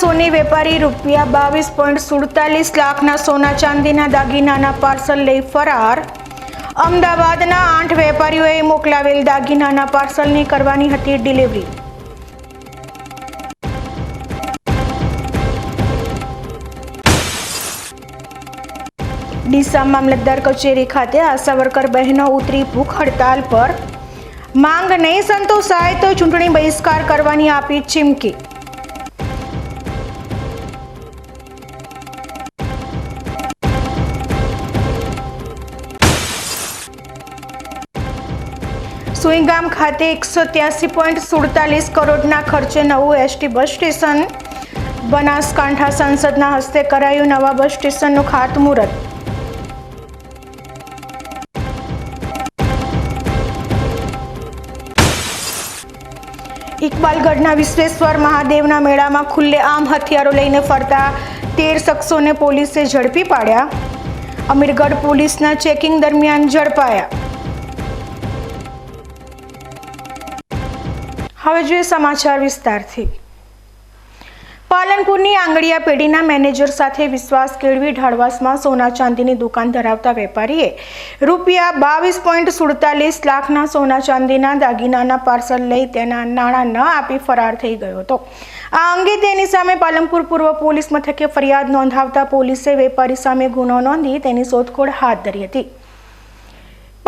સોની વેપારી રૂપિયા બાવીસ પોઈન્ટ સુડતાલીસ લાખના સોના ચાંદીના દાગીનાના પાર્સલ લઈ ફરાર. અમદાવાદના આઠ વેપારીઓએ મોકલાવેલ દાગીનાના પાર્સલની કરવાની હતી ડિલિવરી. ડીસા મામલતદાર કચેરી ખાતે આશા વર્કર બહેનો ઉતરી ભૂખ હડતાલ પર. માંગ નહીં સંતોષાય તો ચૂંટણી બહિષ્કાર કરવાની આપી ચીમકી. સુઈગામ ખાતે એકસો ત્યાસી પોઈન્ટ સુડતાલીસ કરોડના ખર્ચે નવું એસટી બસ સ્ટેશન. બનાસકાંઠા સંસદના હસ્તે કરાયું નવા બસ સ્ટેશનનું ખાતમુહૂર્ત. ઇકબાલગઢના વિશ્વેશ્વર મહાદેવના મેળામાં ખુલ્લેઆમ હથિયારો લઈને ફરતા તેર શખ્સોને પોલીસે ઝડપી પાડ્યા. અમીરગઢ પોલીસના ચેકિંગ દરમિયાન ઝડપાયા. હવે જોઈએ સમાચાર વિસ્તારથી. પાલનપુરની આંગળીયા પેઢીના મેનેજર સાથે વિશ્વાસ કેળવી ઢાળવાસમાં સોના ચાંદીની દુકાન ધરાવતા વેપારીએ રૂપિયા બાવીસ પોઈન્ટ સુડતાલીસ લાખના સોના ચાંદીના દાગીનાના પાર્સલ લઈ તેના નાણાં ન આપી ફરાર થઈ ગયો હતો. આ અંગે તેની સામે પાલનપુર પૂર્વ પોલીસ મથકે ફરિયાદ નોંધાવતા પોલીસે વેપારી સામે ગુનો નોંધી તેની શોધખોળ હાથ ધરી હતી.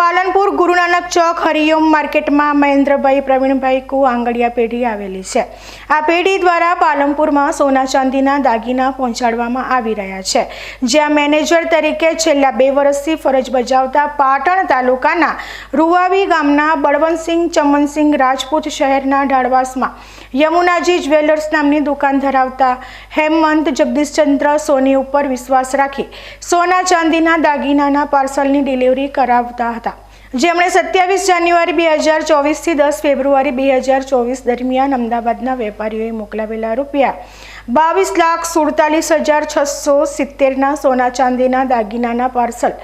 પાલનપુર ગુરુનાનક ચોક હરિઓમ માર્કેટમાં મહેન્દ્રભાઈ પ્રવીણભાઈ કુ આંગળિયા પેઢી આવેલી છે. આ પેઢી દ્વારા પાલનપુરમાં સોના ચાંદીના દાગીના પહોંચાડવામાં આવી રહ્યા છે. જ્યાં મેનેજર તરીકે છેલ્લા બે વર્ષથી ફરજ બજાવતા પાટણ તાલુકાના રૂવાવી ગામના બળવંતસિંહ ચમનસિંહ રાજપૂત શહેરના ઢાળવાસમાં યમુનાજી જ્વેલર્સ નામની દુકાન ધરાવતા હેમંત જગદીશચંદ્ર સોની ઉપર વિશ્વાસ રાખી સોના ચાંદીના દાગીનાના પાર્સલની ડિલિવરી કરાવતા હતા. જેમણે સત્યાવીસ જાન્યુઆરી બે હજાર ચોવીસથી દસ ફેબ્રુઆરી બે હજાર ચોવીસ દરમિયાન અમદાવાદના વેપારીઓએ મોકલાવેલા રૂપિયા. બાવીસ લાખ સુડતાલીસ હજાર છસો સિત્તેરના સોના ચાંદીના દાગીનાના પાર્સલ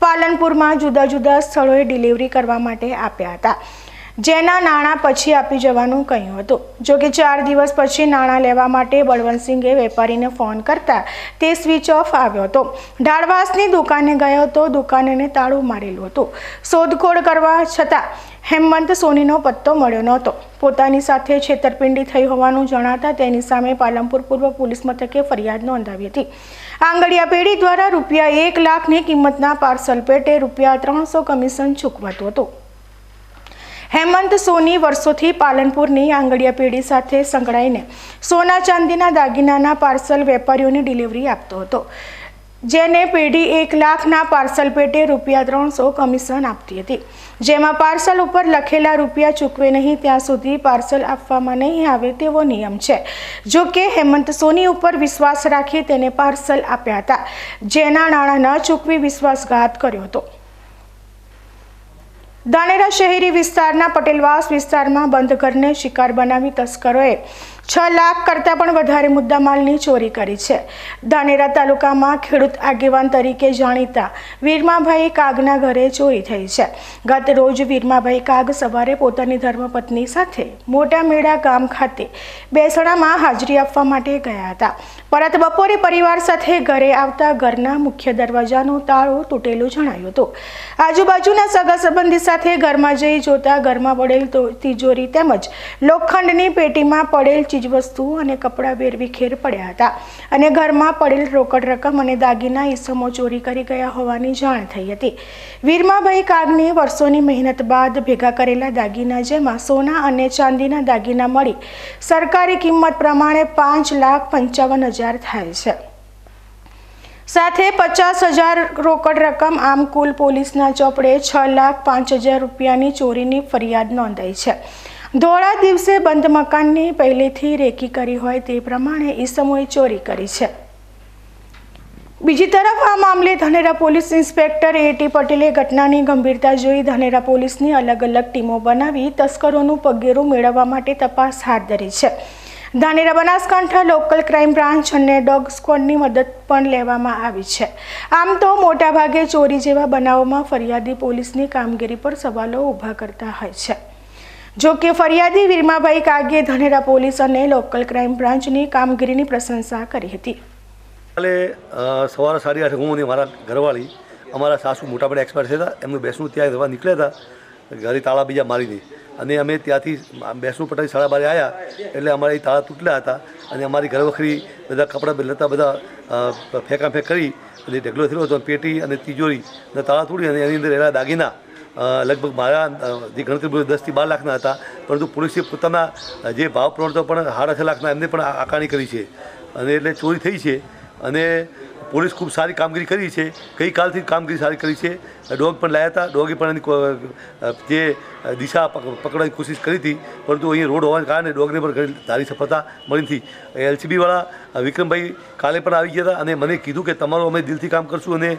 પાલનપુરમાં જુદા જુદા સ્થળોએ ડિલિવરી કરવા માટે આપ્યા હતા. જેના નાણાં પછી આપી જવાનું કહ્યું હતું. જો કે ચાર દિવસ પછી નાણાં લેવા માટે બળવંતસિંહે વેપારીને ફોન કરતા તે સ્વિચ ઓફ આવ્યો હતો. ઢાળવાસની દુકાને ગયો હતો દુકાનને તાળું મારેલું હતું. શોધખોળ કરવા છતાં હેમંત સોનીનો પત્તો મળ્યો નહોતો. પોતાની સાથે છેતરપિંડી થઈ હોવાનું જણાતા તેની સામે પાલનપુર પૂર્વ પોલીસ મથકે ફરિયાદ નોંધાવી હતી. આંગળીયા પેઢી દ્વારા રૂપિયા એક લાખની કિંમતના પાર્સલ પેટે રૂપિયા ત્રણસો કમિશન ચૂકવાતું હતું. હેમંત સોની વર્ષોથી પાલનપુરની આંગળીયા પેઢી સાથે સંકળાઈને સોના ચાંદીના દાગીનાના પાર્સલ વેપારીઓની ડિલિવરી આપતો હતો. જેને પેઢી એક લાખના પાર્સલ પેટે રૂપિયા ત્રણસો કમિશન આપતી હતી. જેમાં પાર્સલ ઉપર લખેલા રૂપિયા ચૂકવે નહીં ત્યાં સુધી પાર્સલ આપવામાં નહીં આવે તેવો નિયમ છે. જો કે હેમંત સોની ઉપર વિશ્વાસ રાખી તેને પાર્સલ આપ્યા હતા. જેના નાણાં ન ચૂકવી વિશ્વાસઘાત કર્યો હતો. ધાનેરા શહેરી વિસ્તારના પટેલવાસ વિસ્તારમાં બંધ ઘરને શિકાર બનાવી તસ્કરોએ છ લાખ કરતાં પણ વધારે મુદ્દામાલની ચોરી કરી છે. ધાનેરા તાલુકામાં ખેડૂત આગેવાન તરીકે જાણીતા વીરમાભાઈ કાગના ઘરે ચોરી થઈ છે. ગત રોજ વીરમાભાઈ કાગ સવારે પોતાની ધર્મપત્ની સાથે મોટા મેળા ગામ ખાતે બેસણામાં હાજરી આપવા માટે ગયા હતા. પરત બપોરે પરિવાર સાથે ઘરે આવતા ઘરના મુખ્ય દરવાજાનો તાળો તૂટેલું જણાયું હતું. આજુબાજુના સગા સંબંધી સાથે ઘરમાં જઈ જોતા ઘરમાં પડેલ તિજોરી તેમજ લોખંડની પેટીમાં પડેલ ચીજવસ્તુઓ અને કપડાં વેરવિખેર પડ્યા હતા અને ઘરમાં પડેલ રોકડ રકમ અને દાગીના ઈસમો ચોરી કરી ગયા હોવાની જાણ થઈ હતી. વીરમાભાઈ કાગની વર્ષોની મહેનત બાદ ભેગા કરેલા દાગીના જેમાં સોના અને ચાંદીના દાગીના મળી. સરકારી કિંમત પ્રમાણે પાંચ લાખ પંચાવન હજાર થાય છે. સાથે પચાસ હજાર રોકડ રકમ આમ કુલ પોલીસના ચોપડે છ લાખ પાંચ હજાર રૂપિયાની ચોરીની ફરિયાદ નોંધાઈ છે. ધોળા દિવસે બંધ મકાનની પહેલેથી રેકી કરી હોય તે પ્રમાણે ઈસમોએ ચોરી કરી છે. બીજી તરફ આ મામલે ધાનેરા પોલીસ ઇન્સ્પેક્ટર એટી પટેલે ઘટનાની ગંભીરતા જોઈ ધાનેરા પોલીસની અલગ અલગ ટીમો બનાવી તસ્કરોનું પગેરું મેળવવા માટે તપાસ હાથ ધરી છે. Dhanera Banaskantha local crime branch અને ડોગ સ્ક્વોડની મદદ પણ લેવામાં આવી છે. આમ તો મોટાભાગે ચોરી જેવા બનાવોમાં ફરિયાદી પોલીસની કામગીરી પર સવાલો ઊભા કરતા હોય છે. જો કે ફરિયાદી વીરમાભાઈ કાગે ધાનેરા પોલીસ અને લોકલ ક્રાઇમ બ્રાન્ચની કામગીરીની પ્રશંસા કરી હતી. કાલે સવારે સાડી આઠ હું અને મારા ઘરવાળી, અમારા સાસુ મોટા પણ એક્સપાયર થયા એમનું બેસણું ત્યાં રહેવા નીકળ્યા હતા. ઘરે તાળા બીજા મારીને અને અમે ત્યાંથી બેસણું પટાવી સાડા બારે આવ્યા એટલે અમારે એ તાળા તૂટલા હતા. અને અમારી ઘર વખરી બધા કપડાં લતા બધા ફેંકાફેંક કરી અને ઢગલો થયેલો હતો પેટી અને તિજોરી અને તાળા તૂટી અને એની અંદર રહેલા દાગીના લગભગ મારા જે ગણતરી દસથી બાર લાખના હતા. પરંતુ પોલીસે પોતાના જે ભાવ પ્રવર્તો પણ સાડા છ લાખના એમને પણ આકારણી કરી છે. અને એટલે ચોરી થઈ છે. અને પોલીસ ખૂબ સારી કામગીરી કરી છે. ગઈકાલથી કામગીરી સારી કરી છે. ડોગ પણ લાયા હતા. ડોગે પણ એની જે દિશા પકડવાની કોશિશ કરી હતી, પરંતુ અહીંયા રોડ હોવાને કારણે ડોગને પણ ઘણી સારી સફળતા મળી નથી. એલસીબીવાળા વિક્રમભાઈ કાલે પણ આવી ગયા હતા અને મને કીધું કે તમારું અમે દિલથી કામ કરશું અને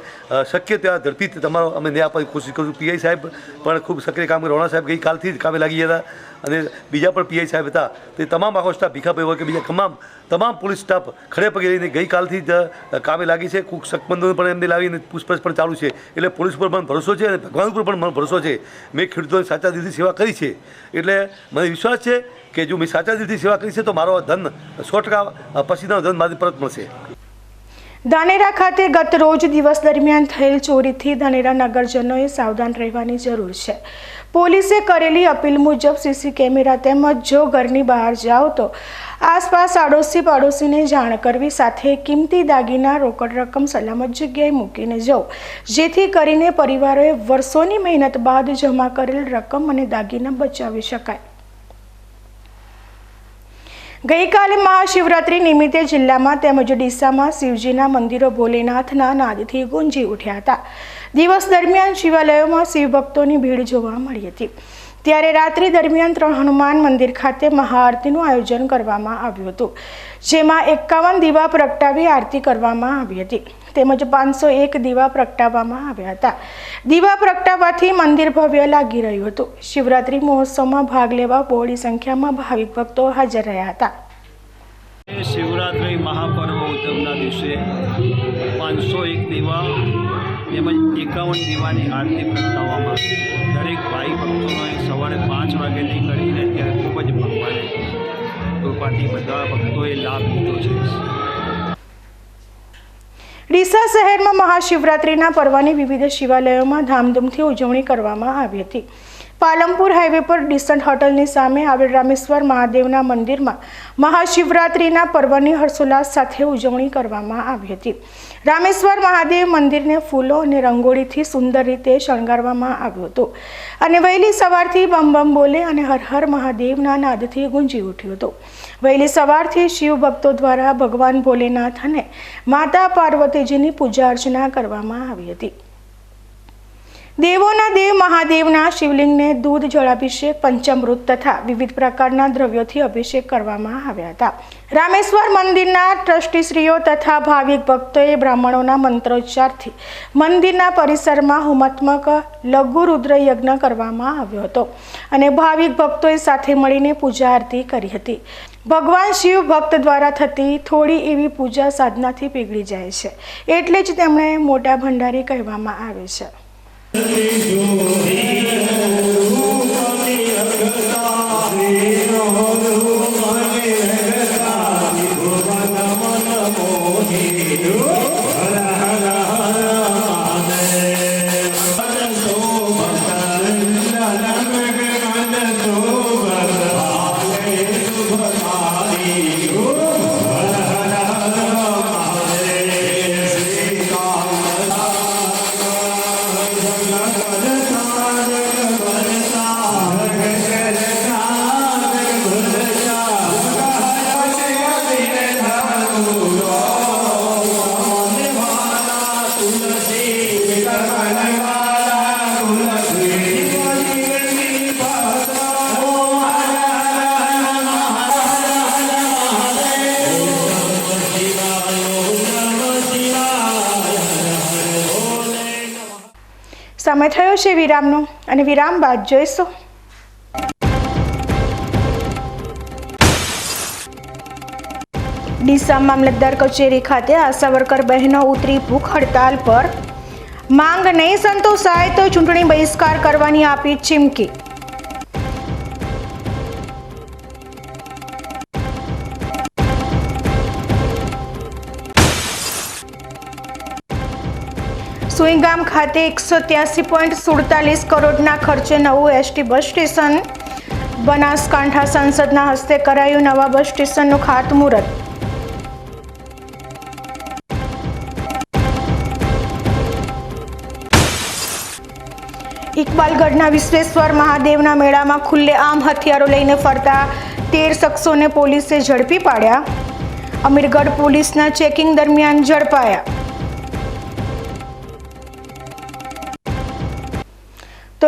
શક્ય ત્યાં ઝડપી તમારો અમે ન્યાય આપવાની કોશિશ કરશું. પીઆઈ સાહેબ પણ ખૂબ સક્રિય કામ કરે રોણા સાહેબ ગઈકાલથી જ કામે લાગી ગયા હતા અને બીજા પણ પીઆઈ સાહેબ હતા. તે તમામ આખો સ્ટાફ ભીખાભાઈ હોય કે બીજા તમામ તમામ પોલીસ સ્ટાફ ખડે પગે લઈને ગઈકાલથી જ કામે લાગી છે. કુક શકમંદોને પણ એમને લાવીને પૂછપરછ પણ ચાલુ છે. એટલે પોલીસ પર પણ ભરોસો છે અને ભગવાન ઉપર પણ ભરોસો છે. મેં ખેડૂતોને સાચા દિલથી સેવા કરી છે. એટલે મને વિશ્વાસ છે કે જો મેં સાચા દિલથી સેવા કરી છે તો મારો ધન સો ટકા પછીનો ધન મારી પરત મળશે. ધાનેરા ખાતે ગત રોજ દિવસ દરમિયાન થયેલ ચોરીથી ધાનેરા નગરજનોએ સાવધાન રહેવાની જરૂર છે. પોલીસે કરેલી અપીલ મુજબ સીસી કેમેરા તેમજ જો ઘરની બહાર જાઓ તો આસપાસ આડોશી પાડોશીને જાણ કરવી સાથે કિંમતી દાગીના, રોકડ રકમ, સલામત જગ્યાએ મૂકીને જવું જેથી કરીને પરિવારોએ વર્ષોની મહેનત બાદ જમા કરેલ રકમ અને દાગીના બચાવી શકાય. ગઈકાલે મહાશિવરાત્રી નિમિત્તે જિલ્લામાં તેમજ ડીસામાં શિવજીના મંદિરો ભોલેનાથના નાદથી ગુંજી ઉઠ્યા હતા. દિવસ દરમિયાન શિવાલયોમાં શિવભક્તોની ભીડ જોવા મળી હતી. ત્યારે રાત્રિ દરમિયાન ત્રણ હનુમાન મંદિર ખાતે મહાઆરતીનું આયોજન કરવામાં આવ્યું હતું. જેમાં એકાવન દીવા પ્રગટાવી આરતી કરવામાં આવી હતી. તેમજ પાંચસો એક દીવા પ્રગટાવવામાં આવ્યા હતા. દીવા પ્રગટાવવાથી મંદિર ભવ્ય લાગી રહ્યું હતું. શિવરાત્રી મહોત્સવમાં ભાગ લેવા બહોળી સંખ્યામાં ભાવિક ભક્તો હાજર રહ્યા હતા. શિવરાત્રિ મહાપર્વ ઉત્સવના દિવસે પાંચસો એક દીવા તેમજ એકાવન દીવાની આરતી પ્રગટાવવામાં દરેક ભાઈ ભક્તોએ સવારે પાંચ વાગ્યાથી કરીને ત્યારે ખૂબ જ ભગવાને કૃપાથી બધા ભક્તોએ લાભ લીધો છે. ડીસા શહેરમાં મહાશિવરાત્રિના પર્વની વિવિધ શિવાલયોમાં ધામધૂમથી ઉજવણી કરવામાં આવી હતી. પાલમપુર હાઈવે પર ડિસન્ટ હોટલની સામે આવેલ રામેશ્વર મહાદેવના મંદિરમાં મહાશિવરાત્રિના પર્વની હર્ષોલ્લાસ સાથે ઉજવણી કરવામાં આવી હતી. રામેશ્વર મહાદેવ મંદિરને ફૂલો અને રંગોળીથી સુંદર રીતે શણગારવામાં આવ્યું હતું. અને વહેલી સવારથી બમ બમ બોલે અને હર હર મહાદેવના નાદથી ગુંજી ઉઠ્યું હતું. વહેલી સવારથી શિવ ભક્તો દ્વારા ભગવાન ભોલેનાથ અને માતા પાર્વતીજીની પૂજા અર્ચના કરવામાં આવી હતી. દેવોના દેવ મહાદેવના શિવલિંગને દૂધ, જળાભિષેક, પંચમૃત તથા વિવિધ પ્રકારના દ્રવ્યોથી અભિષેક કરવામાં આવ્યા હતા. રામેશ્વર મંદિરના ટ્રસ્ટીશ્રીઓ તથા ભાવિક ભક્તોએ બ્રાહ્મણોના મંત્રોચ્ચારથી મંદિરના પરિસરમાં હોમાત્મક લઘુ રુદ્ર યજ્ઞ કરવામાં આવ્યો હતો અને ભાવિક ભક્તોએ સાથે મળીને પૂજા આરતી કરી હતી. ભગવાન શિવ ભક્ત દ્વારા થતી થોડી એવી પૂજા સાધનાથી પીગળી જાય છે. એટલે જ તેમણે મોટા ભંડારી કહેવામાં આવે છે. do સમય થયો છે વિરામનો. અને વિરામ બાદ જોઈશું. ડીસા મામલતદાર કચેરી ખાતે આશા વર્કર બહેનો ઉતરી ભૂખ હડતાલ પર. માંગ નહીં સંતોષાય તો ચૂંટણી બહિષ્કાર કરવાની આપી ચીમકી. સુઈગામ ખાતે એકસો ત્યાસી પોઈન્ટ સુડતાલીસ કરોડના ખર્ચે નવું એસટી બસ સ્ટેશન બનાસકાંઠા સાંસદના હસ્તે કરાયું નવા બસ સ્ટેશનનું ખાતમુહૂર્ત. ઇકબાલગઢના વિશ્વેશ્વર મહાદેવના મેળામાં ખુલ્લે આમ હથિયારો લઈને ફરતા તેર શખ્સોને પોલીસે ઝડપી પાડ્યા. અમીરગઢ પોલીસના ચેકિંગ દરમિયાન ઝડપાયા.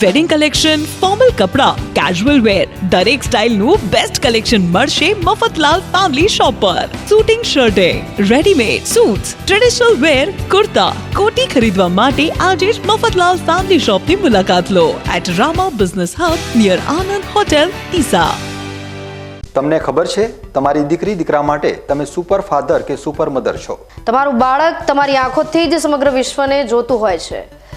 wedding collection formal કપડાં કેઝ્યુઅલ વેર દરેક સ્ટાઇલનું બેસ્ટ કલેક્શન મળશે મફતલાલ ફેમિલી શોપ પર. Suiting શર્ટે readymade suits traditional wear kurta કોટી ખરીદવા માટે આજે જ મફતલાલ ફેમિલી શોપની મુલાકાત લો. At Rama business hub near Anand hotel ઈસા તમને ખબર છે તમારી દીકરી દીકરા માટે તમે સુપર ફાધર કે સુપર મધર છો? તમારું બાળક તમારી આંખોથી જ સમગ્ર વિશ્વને જોતું હોય છે.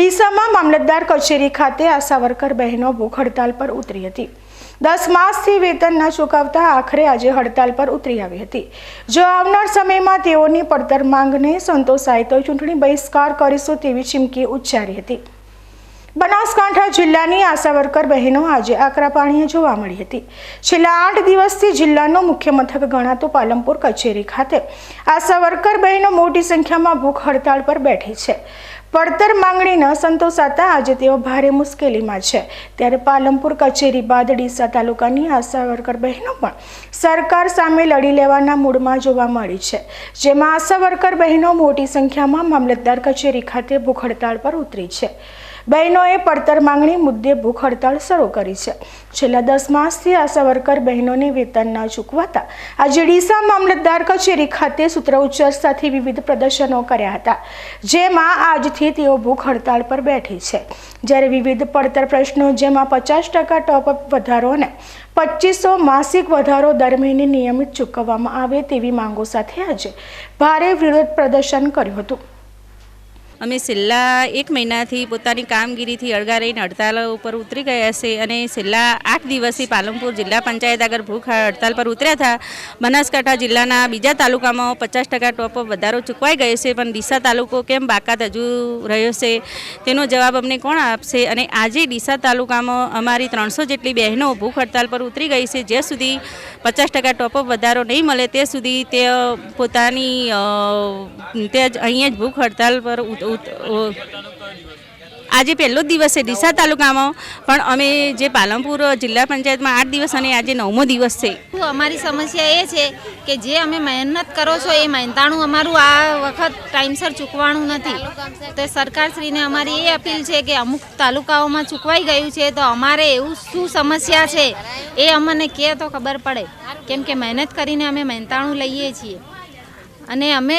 ડીસામાં મામલતદાર કચેરી ખાતે આશા વર્કર બહેનો ભૂખ હડતાલ પર ઉતરી હતી. દસ માસથી વેતન ન ચૂકવતા આખરે આજે હડતાલ પર ઉતરી આવી હતી. જો આવનાર સમયમાં તેઓની પડતર માંગને સંતોષાય તો ચૂંટણી બહિષ્કાર કરીશું તેવી ચીમકી ઉચ્ચારી હતી. બનાસકાંઠા જિલ્લાની આશા વર્કર બહેનો આજે આકરા પાણીએ જોવા મળી હતી. છેલ્લા આઠ દિવસથી જિલ્લાનું મુખ્ય મથક ગણાતું પાલનપુર કચેરી ખાતે આશા વર્કર બહેનો મોટી સંખ્યામાં ભૂખ હડતાળ પર બેઠી છે. પડતર માંગણી ન સંતોષાતા આજે તેઓ ભારે મુશ્કેલીમાં છે. ત્યારે પાલનપુર કચેરી બાદ ડીસા તાલુકાની આશા વર્કર બહેનો પણ સરકાર સામે લડી લેવાના મૂડમાં જોવા મળી છે. જેમાં આશા વર્કર બહેનો મોટી સંખ્યામાં મામલતદાર કચેરી ખાતે ભૂખ હડતાળ પર ઉતરી છે. બહેનોએ પડતર માંગણી મુદ્દે ભૂખ હડતાળ શરૂ કરી છે. છેલ્લા દસ માસથી આશા વર્કર બહેનોને વેતન ન ચૂકવાતા આજે ડીસા મામલતદાર કચેરી ખાતે સૂત્રોચ્ચાર સાથે વિવિધ પ્રદર્શનો કર્યા હતા. જેમાં આજથી તેઓ ભૂખ હડતાળ પર બેઠી છે. જ્યારે વિવિધ પડતર પ્રશ્નો જેમાં પચાસ ટકા ટોપઅપ વધારો અને પચીસો માસિક વધારો દર મહિને નિયમિત ચૂકવવામાં આવે તેવી માંગો સાથે આજે ભારે વિરોધ પ્રદર્શન કર્યું હતું. અમે છેલ્લા એક મહિનાથી પોતાની કામગીરીથી અળગા રહીને હડતાલ ઉપર ઉતરી ગયા છે અને છેલ્લા આઠ દિવસથી પાલનપુર જિલ્લા પંચાયત આગળ ભૂખ હડતાલ પર ઉતર્યા હતા. બનાસકાંઠા જિલ્લાના બીજા તાલુકામાં પચાસ ટકા ટોપ વધારો ચૂકવાઈ ગયો છે, પણ ડીસા તાલુકો કેમ બાકાત હજુ રહ્યો છે તેનો જવાબ અમને કોણ આપશે? અને આજે ડીસા તાલુકામાં અમારી ત્રણસો જેટલી બહેનો ભૂખ હડતાલ પર ઉતરી ગઈ છે, જ્યાં સુધી પચાસ ટકા ટોપઅપ વધારો નહીં મળે તે સુધી તે પોતાની તે જ અહીંયા જ ભૂખ હડતાલ પર આજે પહેલો જ દિવસ છે ડીસા તાલુકામાં, પણ અમે જે પાલનપુર જિલ્લા પંચાયતમાં આઠ દિવસ અને આજે નવમો દિવસ છે. અમારી સમસ્યા એ છે કે જે અમે મહેનત કરો છો એ મહેનતાણું અમારું આ વખત ટાઈમસર ચૂકવાનું નથી. તો સરકારશ્રીને અમારી એ અપીલ છે કે અમુક તાલુકાઓમાં ચૂકવાઈ ગયું છે તો અમારે એવું શું સમસ્યા છે એ અમને કહે તો ખબર પડે. કેમ કે મહેનત કરીને અમે મહેનતાણું લઈએ છીએ. અને અમે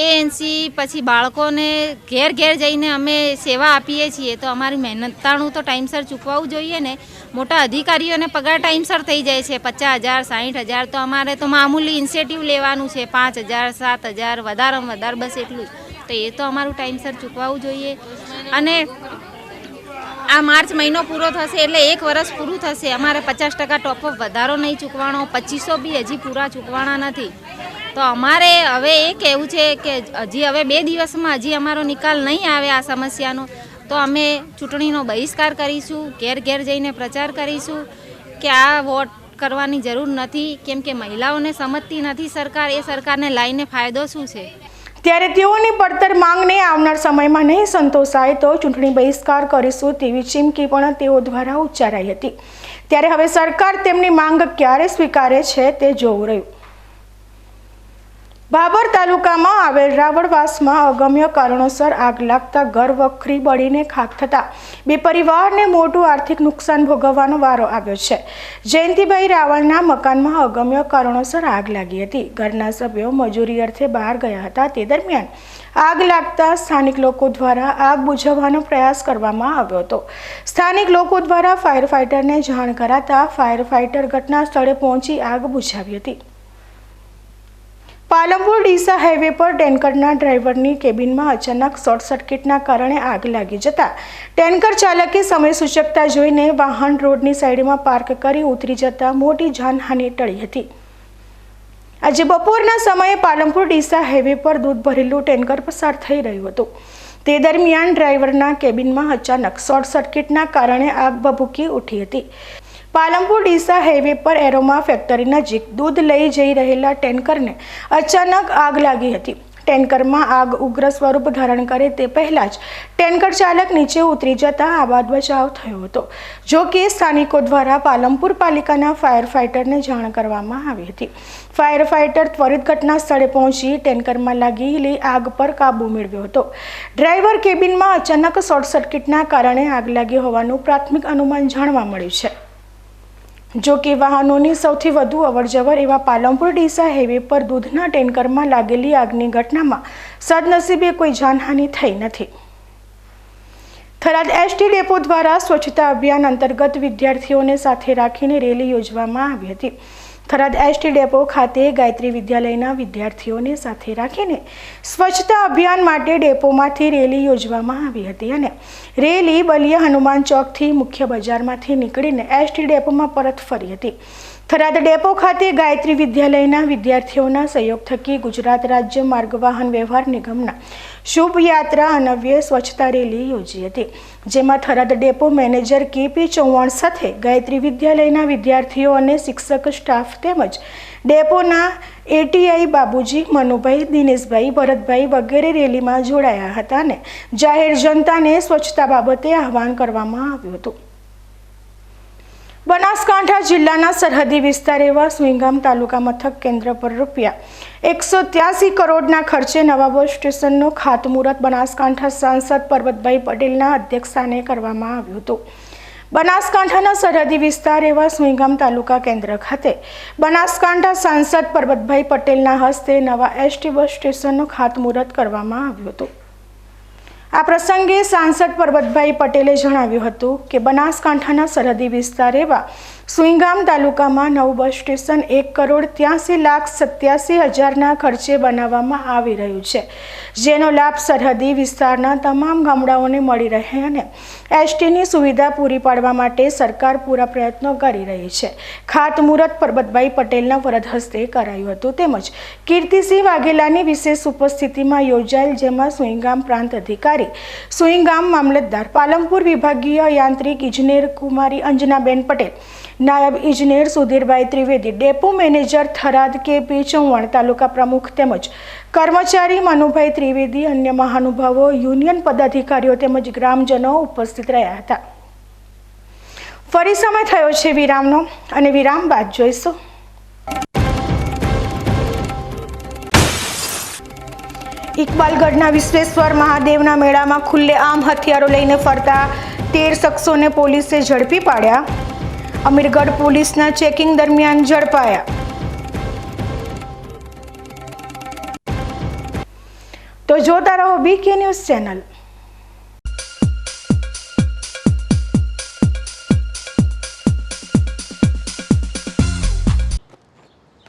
એએનસી પછી બાળકોને ઘેર ઘેર જઈને અમે સેવા આપીએ છીએ, તો અમારી મહેનતાણું તો ટાઈમસર ચૂકવવું જોઈએ ને. મોટા અધિકારીઓને પગાર ટાઈમસર થઈ જાય છે, પચાસ હજાર સાઠ હજાર, તો અમારે તો મામૂલી ઇન્સેટિવ લેવાનું છે, પાંચ હજાર, સાત હજાર, વધારેમાં વધારે બસ એટલું જ. તો એ તો અમારું ટાઈમસર ચૂકવવું જોઈએ. અને આ માર્ચ મહિનો પૂરો થશે એટલે એક વર્ષ પૂરું થશે. અમારે પચાસ ટકા ટોપઅપ વધારો નહીં ચૂકવાનો, પચીસો બી હજી પૂરા ચૂકવાના નથી. તો અમારે હવે એ કહેવું છે કે હજી હવે બે દિવસમાં હજી અમારો નિકાલ નહીં આવે આ સમસ્યાનો. તો અમે ચૂંટણીનો બહિષ્કાર કરીશું, ઘેર ઘેર જઈને પ્રચાર કરીશું કે આ વોટ કરવાની જરૂર નથી. કેમ કે મહિલાઓને સમજતી નથી સરકાર, એ સરકારને લાઈને ફાયદો શું છે? ત્યારે તેઓની પડતર માંગને આવનાર સમયમાં નહીં સંતોષાય તો ચૂંટણી બહિષ્કાર કરીશું તેવી ચીમકી પણ તેઓ દ્વારા ઉચ્ચારાઈ હતી. ત્યારે હવે સરકાર તેમની માંગ ક્યારે સ્વીકારે છે તે જોવું રહ્યું. ભાભર તાલુકામાં આવેલ રાવણવાસમાં અગમ્ય કારણોસર આગ લાગતા ઘર વખરી બળીને ખાક થતા બે પરિવારને મોટું આર્થિક નુકસાન ભોગવવાનો વારો આવ્યો છે. જયંતિભાઈ રાવળના મકાનમાં અગમ્ય કારણોસર આગ લાગી હતી. ઘરના સભ્યો મજૂરી અર્થે બહાર ગયા હતા. તે દરમિયાન આગ લાગતા સ્થાનિક લોકો દ્વારા આગ બુઝાવવાનો પ્રયાસ કરવામાં આવ્યો હતો. સ્થાનિક લોકો દ્વારા ફાયર ફાઇટરને જાણ કરાતા ફાયર ફાઇટર ઘટના સ્થળે પહોંચી આગ બુઝાવી હતી. પાલનપુર ડીસા હાઈવે પર ટેન્કરના ડ્રાઈવરની કેબિનમાં અચાનક શોર્ટ સર્કિટના કારણે આગ લાગી જતા ટેન્કર ચાલકે સમય સૂચકતા જોઈને વાહન રોડની સાઈડમાં પાર્ક કરી ઉતરી જતા મોટી જાનહાનિ ટળી હતી. આજે બપોરના સમયે પાલમપુર ડીસા હાઈવે પર દૂધ ભરેલું ટેન્કર પસાર થઈ રહ્યું હતું. તે દરમિયાન ડ્રાઈવરના કેબિનમાં અચાનક શોર્ટ સર્કિટના કારણે આગ ભભૂકી ઉઠી હતી. પાલનપુર ડીસા હાઈવે પર એરોમા ફેક્ટરી નજીક દૂધ લઈ જઈ રહેલા ટેન્કરને અચાનક આગ લાગી હતી. ટેન્કરમાં આગ ઉગ્ર સ્વરૂપ ધારણ કરે તે પહેલાં જ ટેન્કર ચાલક નીચે ઉતરી જતા આબાદ બચાવ થયો હતો. જો કે સ્થાનિકો દ્વારા પાલમપુર પાલિકાના ફાયર ફાઇટરને જાણ કરવામાં આવી હતી. ફાયર ફાઇટર ત્વરિત ઘટના સ્થળે પહોંચી ટેન્કરમાં લાગેલી આગ પર કાબૂ મેળવ્યો હતો. ડ્રાઈવર કેબિનમાં અચાનક શોર્ટ સર્કિટના કારણે આગ લાગી હોવાનું પ્રાથમિક અનુમાન જાણવા મળ્યું છે. જો કે વાહનોની સૌથી વધુ અવરજવર એવા પાલનપુર, ડીસા હાઈવે પર દૂધના ટેન્કરમાં લાગેલી આગની ઘટનામાં સદનસીબે કોઈ જાનહાનિ થઈ નથી. થરાદ એસટી ડેપો દ્વારા સ્વચ્છતા અભિયાન અંતર્ગત વિદ્યાર્થીઓને સાથે રાખીને રેલી યોજવામાં આવી હતી. થરાદ એસટી ડેપો ખાતે ગાયત્રી વિદ્યાલયના વિદ્યાર્થીઓને સાથે રાખીને સ્વચ્છતા અભિયાન માટે ડેપોમાંથી રેલી યોજવામાં આવી હતી અને રેલી બલિયા હનુમાન ચોકથી મુખ્ય બજારમાંથી નીકળીને એસટી ડેપોમાં પરત ફરી હતી. થરાદ ડેપો ખાતે ગાયત્રી વિદ્યાલયના વિદ્યાર્થીઓના સહયોગ થકી ગુજરાત રાજ્ય માર્ગ વાહન વ્યવહાર નિગમના શુભ યાત્રા અનવ્ય સ્વચ્છતા રેલી યોજી હતી, જેમાં Tharad depot manager KP Chauhan સાથે ગાયત્રી વિદ્યાલયના વિદ્યાર્થીઓ અને શિક્ષક સ્ટાફ તેમજ ડેપોના એટીઆઈ બાબુજી, મનુભાઈ, દિનેશભાઈ, ભરતભાઈ વગેરે રેલીમાં જોડાયા હતા અને જાહેર જનતાને સ્વચ્છતા બાબતે આહવાન કરવામાં આવ્યું હતું. બનાસકાંઠા જિલ્લાના સરહદી વિસ્તાર એવા સ્વિંગામ તાલુકા મથક કેન્દ્ર પર રૂપિયા એકસો ત્યાસી કરોડના ખર્ચે નવા બસ સ્ટેશનનું ખાતમુહૂર્ત બનાસકાંઠા સાંસદ પરબતભાઈ પટેલના અધ્યક્ષસ્થાને કરવામાં આવ્યું હતું. બનાસકાંઠાના સરહદી વિસ્તાર એવા સુઈગામ તાલુકા કેન્દ્ર ખાતે બનાસકાંઠા સાંસદ પરબતભાઈ પટેલના હસ્તે નવા એસટી બસ સ્ટેશનનું ખાતમુહૂર્ત કરવામાં આવ્યું હતું. આ પ્રસંગે સાંસદ પરબતભાઈ પટેલે જણાવ્યું હતું કે બનાસકાંઠાના સરહદી વિસ્તાર એવા સુઈગામ તાલુકામાં નવું બસ સ્ટેશન એક કરોડ ત્યાસી લાખ સત્યાસી હજારના ખર્ચે બનાવવામાં આવી રહ્યું છે, જેનો લાભ સરહદી વિસ્તારના તમામ ગામડાઓને મળી રહે અને એસટીની સુવિધા પૂરી પાડવા માટે સરકાર પૂરા પ્રયત્નો કરી રહી છે. ખાતમુહૂર્ત પરબતભાઈ પટેલના વરદ હસ્તે કરાયું હતું તેમજ કીર્તિસિંહ વાઘેલાની વિશેષ ઉપસ્થિતિમાં યોજાયેલ જેમાં સુઈગામ પ્રાંત અધિકારી, સુઈગામ મામલતદાર, પાલનપુર વિભાગીય યાંત્રિક ઇજનેર કુમારી અંજનાબેન પટેલ નાયબ ઇજનેર Sudhirbhai Trivedi, depot manager Tharad K P Chauhan, તાલુકા પ્રમુખ તેમજ કર્મચારી મનુભાઈ ત્રિવેદી, અન્ય મહાનુભાવો, યુનિયન પદાધિકારીઓ તેમજ ગ્રામજનો ઉપસ્થિત રહ્યા હતા. ફરી સમય થયો છે વિરામનો અને વિરામ બાદ જોઈશું. ઇકબાલગઢના વિશ્વેશ્વર મહાદેવના મેળામાં ખુલ્લે આમ હથિયારો લઈને ફરતા તેર શખ્સોને પોલીસે ઝડપી પાડ્યા. અમીરગઢ પોલીસના ચેકિંગ દરમિયાન ઝડપાયા. તો જોતા રહો B K news channel.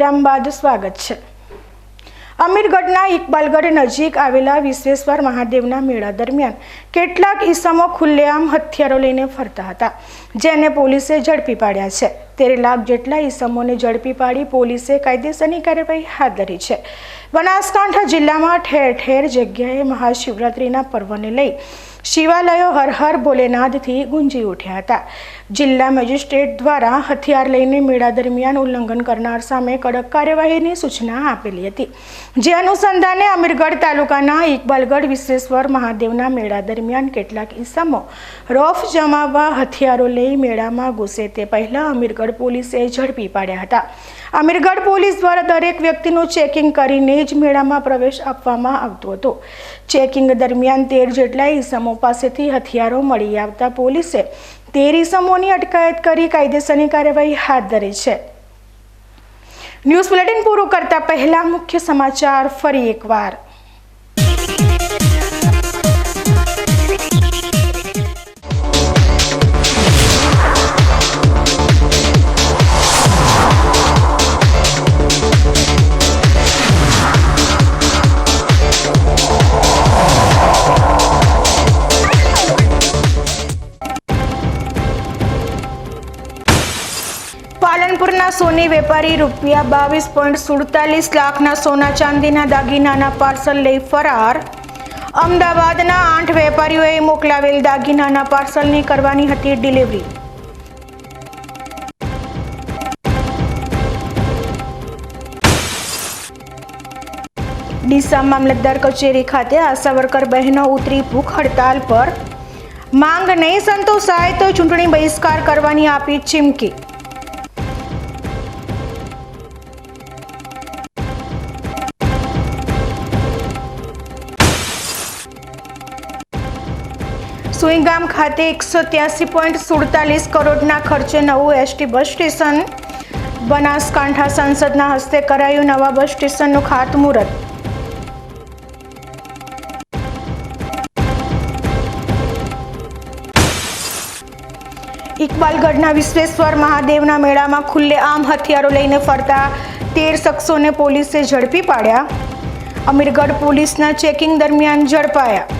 વિરામ બાદ સ્વાગત છે. અમીરગઢના ઇકબાલગઢ નજીક આવેલા વિશ્વેશ્વર મહાદેવના મેળા દરમિયાન કેટલાક ઈસમો ખુલ્લેઆમ હથિયારો લઈને ફરતા હતા, જેને પોલીસે ઝડપી પાડ્યા છે. તેર લાખ જેટલા ઈસમોને ઝડપી પાડી પોલીસે કાયદેસરની કાર્યવાહી હાથ ધરી છે. બનાસકાંઠા જિલ્લામાં ઠેર ઠેર જગ્યાએ મહાશિવરાત્રિના પર્વને લઈ શિવાલયો હર હર ભોલેનાથથી ગુંજી ઉઠ્યા હતા. જિલ્લા મેજિસ્ટ્રેટ દ્વારા હથિયાર લઈને મેળા દરમિયાન ઉલ્લંઘન કરનાર સામે કડક કાર્યવાહીની સૂચના આપેલી હતી. જે અનુસંધાને અમીરગઢ તાલુકાના ઇકબાલગઢ વિશ્વેશ્વર મહાદેવના મેળા દરમિયાન કેટલાક ઈસમો રોફ જમાવવા હથિયારો લઈ મેળામાં ઘૂસે તે પહેલાં અમીરગઢ પોલીસે ઝડપી પાડ્યા હતા. અમીરગઢ પોલીસ દ્વારા દરેક વ્યક્તિનું ચેકિંગ કરીને જ મેળામાં પ્રવેશ આપવામાં આવતો હતો. ચેકિંગ દરમિયાન તેર જેટલા ઈસમો પાસેથી હથિયારો મળી આવતા પોલીસે તેર ઈસમોની અટકાયત કરી કાયદેસરની કાર્યવાહી હાથ ધરી છે. ન્યૂઝ બુલેટિન પૂરું કરતા પહેલા મુખ્ય સમાચાર ફરી એકવાર. પાલનપુરના વેપારી રૂપિયા બાવીસ પોઈન્ટ સુડતાલીસ લાખના સોના ચાંદીના દાગીનાના પાર્સલ લઈ ફરાર. અમદાવાદના આઠ વેપારીઓએ મોકલાવેલ દાગીનાના પાર્સલની કરવાની હતી ડિલિવરી. ડીસા મામલતદાર કચેરી ખાતે આશા વર્કર બહેનો ઉતરી ભૂખ હડતાલ પર. માંગ નહીં સંતોષાય તો ચૂંટણી બહિષ્કાર કરવાની આપી ચીમકી. સુઈગામ ખાતે એકસો ત્યાસી પોઈન્ટ સુડતાલીસ કરોડના ખર્ચે નવું એસટી બસ સ્ટેશન. બનાસકાંઠા સંસદના હસ્તે કરાયું નવા બસ સ્ટેશનનું ખાતમુહૂર્ત. ઇકબાલગઢના વિશ્વેશ્વર મહાદેવના મેળામાં ખુલ્લેઆમ હથિયારો લઈને ફરતા તેર શખ્સોને પોલીસે ઝડપી પાડ્યા. અમીરગઢ પોલીસના ચેકિંગ દરમિયાન ઝડપાયા.